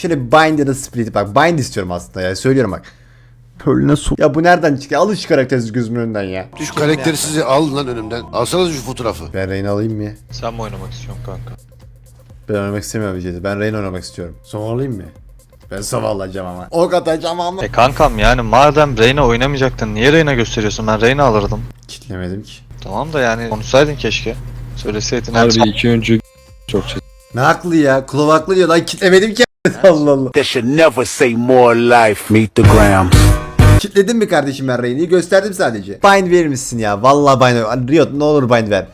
Şöyle bind ya da split bak bind istiyorum aslında ya söylüyorum bak. Pölüne su. Ya bu nereden çıkıyor? Alın şu karakteri gözümün önünden ya. Şu karakteri sizi alın lan önümden. Alsanız şu fotoğrafı. Ben Reyna alayım mı? Sen mi oynamak istiyorsun kanka? Ben oynamak istemiyorum Cedi. Ben Reyna oynamak istiyorum. Sova alayım mı? Ben Sova alacağım ama. Ok atacağım ama. E kankam yani madem Reyna oynamayacaktın niye Reyna gösteriyorsun? Ben Reyna alırdım. Kitlemedim ki. Tamam da yani konuşsaydın keşke. Söyleseydin. Harbi iki önce çok şey. Ne haklı ya? Kulak haklı diyor lan kitlemedim ki. Allah Allah. That should never say more life. Meet the grams. Kitledim mi kardeşim ben Reyna'yı? Gösterdim sadece. Bind verir misin ya? Vallahi bind Riot ne olur bind ver.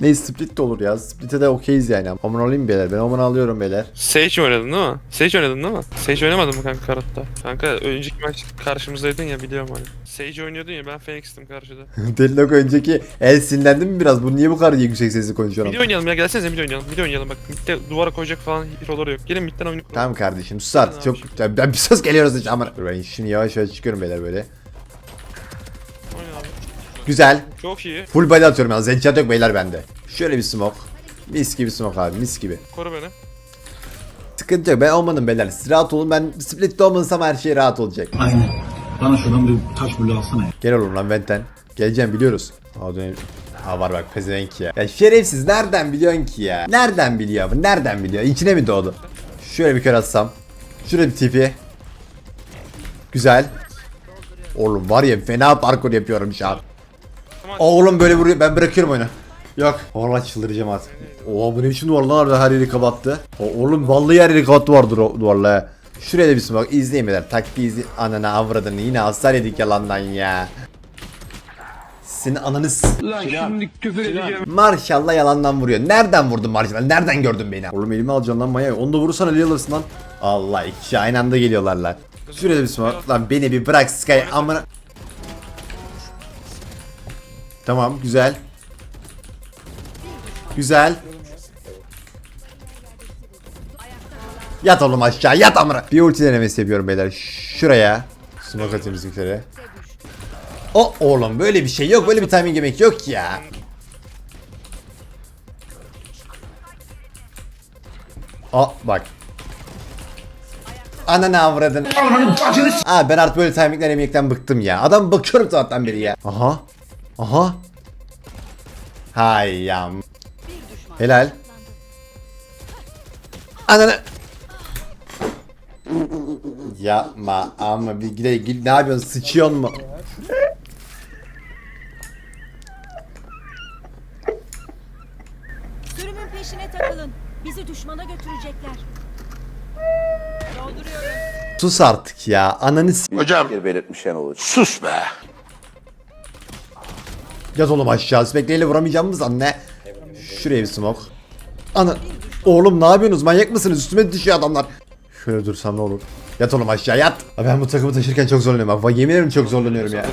Ne split de olur ya. Split'e de okeyiz yani. Oman alayım beyler. Ben Oman alıyorum beyler. Sage oynadın değil mi? Sage oynadın değil mi? Sage oynamadın mı kanka Karat'ta? Kanka önceki maç karşımızdaydın ya biliyorum hani. Sage oynuyordun ya ben Phoenix'tim karşıda. Deadlock önceki el sinirlendi mi biraz? Bu niye bu kadar yüksek sesli konuşuyor? Mid oynayalım ya gelsenize mid oynayalım. Mid oynayalım bak midde duvara koyacak falan hero'ları yok. Gelin midden oynayalım. Tamam kardeşim sus artık. Çok Ya ben bir söz geliyoruz hiç ama. Dur ben şimdi yavaş yavaş çıkıyorum beyler böyle. Güzel. Çok iyi. Full body atıyorum yalnız. Headshot yok beyler bende. Şöyle bir smoke. Mis gibi smoke abi mis gibi. Koru beni. Sıkıntı yok ben olmadım beyler. Siz rahat olun ben split'te olmadıysam her şey rahat olacak. Aynen. Bana şuradan bir taş bulu alsana ya. Gel oğlum lan Venten. Geleceğim biliyoruz. Aa dönem. Ha var bak pezevenk ya. Ya şerefsiz nereden biliyorsun ki ya? Nereden biliyor bu? Nereden biliyor? İçine mi doğdu? Şöyle bir kere atsam. Şuraya bir tipi. Güzel. Oğlum var ya fena parkur yapıyorum şu an. Oğlum böyle vuruyor. Ben bırakıyorum oyunu. Yok. Vallahi çıldıracağım artık. Oha bu ne biçim duvar lan orada her yeri kapattı. O, oğlum vallahi her yeri kapattı vardır o duvarla. Şuraya da bir smoke izleyin beyler. Taktiği izleyin. Ananı avradını yine hasar yedik yalandan ya. Senin ananı s- Maşallah yalandan vuruyor. Nereden vurdun Maşallah? Nereden gördün beni? Oğlum elime alacaksın lan manyak. Onu da vurursan eli alırsın lan. Allah iki aynı anda geliyorlar lan. Şuraya da bir. Lan beni bir bırak Sky amına. Tamam güzel. Güzel. Yat oğlum aşağı yat amına. Bir ulti denemesi yapıyorum beyler. Şuraya. Smoke atayım bizimkilere. O oğlum böyle bir şey yok. Böyle bir timing yemek yok ya. Aa bak. Ananı avradın. Aa ben artık böyle timingler yemekten bıktım ya. Adam bakıyorum zaten beri ya. Aha. Aha. Hay ya. Helal. Ananı. Yapma ama bir gide git ne yapıyorsun sıçıyorsun mu? Sürümün peşine takılın. Bizi düşmana götürecekler. Dolduruyorum. Sus artık ya ananı s- Hocam belirtmişen olur. sus be. Yat oğlum aşağı spekleyle vuramayacağımız an ne? Şuraya bir smoke. Ana Oğlum ne yapıyorsunuz manyak mısınız üstüme düşüyor adamlar. Şöyle dursam ne olur. Yat oğlum aşağı yat. Abi ben bu takımı taşırken çok zorlanıyorum bak. Yemin ederim çok zorlanıyorum ya.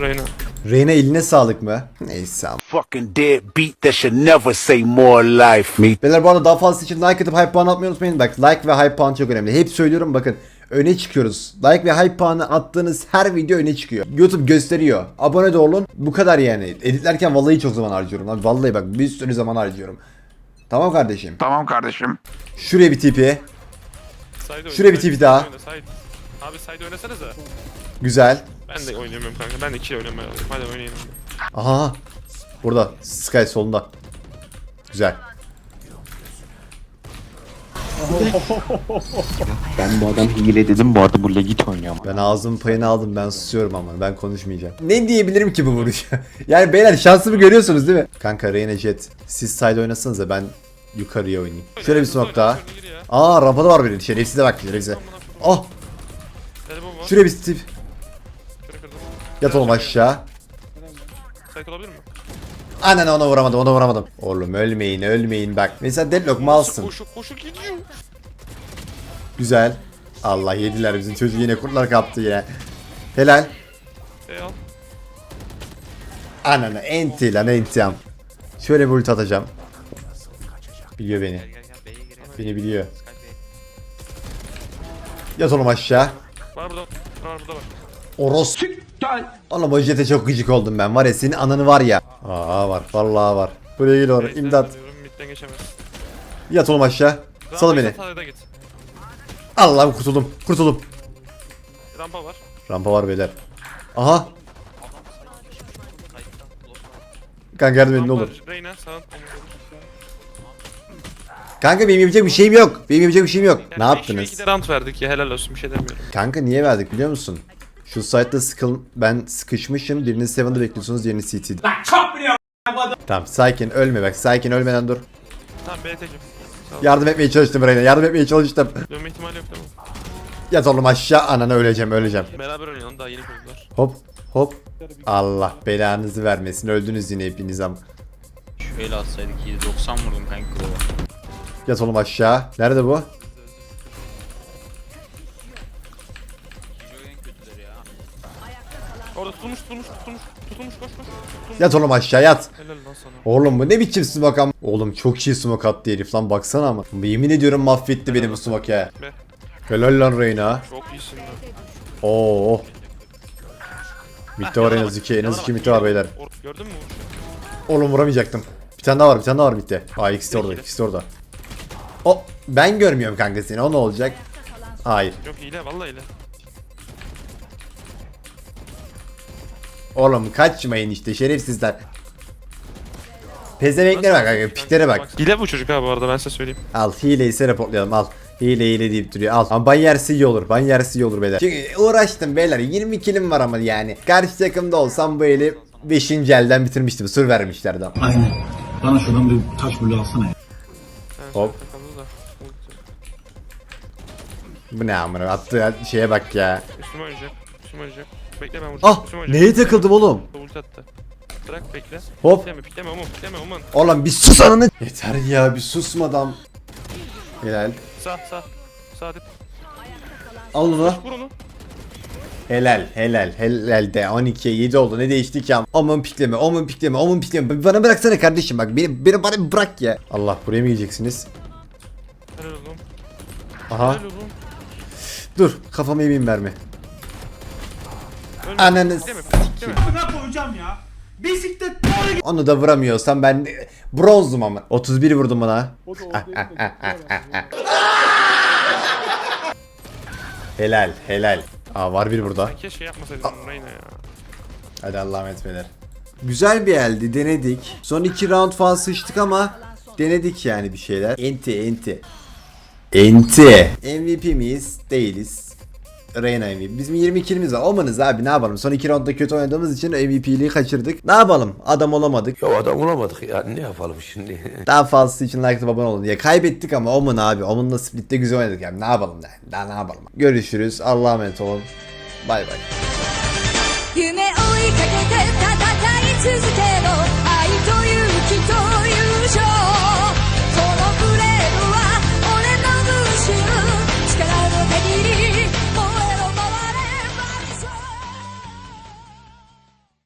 Reyna. Reyna eline sağlık mı? Neyse ama. Fucking dead beat that should never say more life. Meet Beyler bu arada daha fazlası için like atıp hype puan atmayı unutmayın. Bak like ve hype puan çok önemli. Hep söylüyorum bakın. Öne çıkıyoruz. Like ve hype puanı attığınız her video öne çıkıyor. YouTube gösteriyor. Abone de olun. Bu kadar yani. Editlerken vallahi çok zaman harcıyorum. Lan vallahi bak bir sürü zaman harcıyorum. Tamam kardeşim. Tamam kardeşim. Şuraya bir tipi. Şuraya bir tipi daha. Abi side oynasanıza. Güzel. Ben de oynayamıyorum kanka. Ben de kill oynamaya. Hadi oynayalım. Aha. Burada. Sky solunda. Güzel. Ben bu adam hile dedim bu arada bu legit oynuyor ama. Ben ağzımın payını aldım ben susuyorum ama ben konuşmayacağım. Ne diyebilirim ki bu vuruşa? yani beyler şansımı görüyorsunuz değil mi? Kanka Reyna Jet siz side oynasanıza ben yukarıya oynayayım. Şöyle bir smoke daha. Aa rampada var biri şerefsize bak şerefsize. Oh var. şuraya bir kırdım. Yat oğlum aşağı. Side olabilir mi? Anan ona vuramadım ona vuramadım. Oğlum ölmeyin ölmeyin bak. Mesela deadlock malsın. Koşu koşu gidiyor. Güzel. Allah yediler bizim çocuk yine kurtlar kaptı yine. Helal. E al. Ananı enti lan entim. Şöyle bir ulti atacağım. Biliyor beni. Beni biliyor. Yat oğlum aşağı. Var burada. Var burada var. Oros. Oğlum o jete çok gıcık oldum ben. Var ya senin ananı var ya. Aa var. Vallahi var. Buraya gel oğlum. Base'den İmdat. Midden geçemez. Yat oğlum aşağı. Salın beni. Sağda git. Allah'ım kurtuldum. Kurtuldum. Rampa var. Rampa var beyler. Aha. Kanka yardım edin ne olur. var. Reyna sağ. Kanka benim yapacak bir şeyim yok. Benim yapacak bir şeyim yok. Yani ne ve yaptınız? ikide round verdik ya helal olsun bir şey demiyorum. Kanka niye verdik biliyor musun? Şu site'da sıkıl ben sıkışmışım. Birini Seven'da bekliyorsunuz, diğerini CT'de. Tamam sakin ölme bak. Sakin ölmeden dur. Tamam BT'cim. Yardım etmeye çalıştım Reyna. Yardım etmeye çalıştım. Dönme ihtimali yok mi? Yat oğlum aşağı anana öleceğim öleceğim. Beraber oynayalım daha yeni kurdular. Hop hop. Allah belanızı vermesin. Öldünüz yine hepiniz am. Şöyle atsaydık iyi. 90 vurdum kanka. Yat oğlum aşağı. Nerede bu? Orada tutulmuş tutulmuş tutulmuş tutulmuş koş koş. Tutulmuş. Yat oğlum aşağı yat. Helal lan sana. Oğlum bu ne biçim smoke am? Oğlum çok iyi smoke attı herif lan baksana ama. Yemin ediyorum mahvetti beni bu smoke ya. Be. Helal lan Reyna. Çok iyisin lan. Oo. Mitte var en az iki, en az iki mitte var beyler. Gördün mü? Oğlum vuramayacaktım. Bir tane daha var, bir tane daha var mitte. Aa ikisi de orada, ikisi de orada. O ben görmüyorum kanka seni. O ne olacak? Hayır. Yok hile vallahi hile. Oğlum kaçmayın işte şerefsizler. Pezevenkler bak kanka, piklere bak. Hile bu çocuk ha bu arada ben size söyleyeyim. Al hileyi ise reportlayalım al. Hile hile deyip duruyor al. Ama ban yersi iyi olur. Ban yersi iyi olur beyler. Çünkü uğraştım beyler. 20 kilim var ama yani. Karşı takımda olsam bu eli 5. elden bitirmiştim. Sur vermişlerdi ama. Aynen. Bana şuradan bir taş bulu alsana ya. Hop. Bu ne amına attığı şeye bak ya. Üstüme oynayacak. Üstüme oynayacak. Bekle ben vuracağım. Ah neye takıldım oğlum? Ulti attı. Bırak bekle. Hop. Pikleme pikleme umum pikleme umum. Oğlum bir sus ananı. Yeter ya bir susma adam. Helal. Sağ sağ. Sağ dip. Al onu. Vur onu. Helal helal helal de 12'ye 7 oldu ne değişti ki am Aman pikleme aman pikleme aman pikleme Bana bıraksana kardeşim bak beni, beni bana bırak ya Allah buraya mı gideceksiniz Helal oğlum. Aha Helal oğlum. dur kafama yemeyeyim verme Ölme. Ananı Pikleme s- pikleme. Onu da vuramıyorsam ben bronzum ama 31 vurdum bana Helal helal Aa var bir burada Keşke şey yapmasaydın Reyna ya. Hadi Allah'a emanet beyler. Güzel bir eldi denedik. Son iki round falan sıçtık ama denedik yani bir şeyler. Enti enti. Enti. MVP miyiz? Değiliz. Reyna MVP. Bizim 20 kilimiz var. Olmanız abi ne yapalım? Son iki roundda kötü oynadığımız için MVP'liği kaçırdık. Ne yapalım? Adam olamadık. Ya adam olamadık ya ne yapalım şimdi? Daha fazlası için like atıp abone olun diye. Kaybettik ama Omen abi. Omen'la splitte güzel oynadık yani. Ne yapalım yani? Daha ne yapalım? Görüşürüz. Allah'a emanet olun. Bay bay. 夢追いかけて戦い続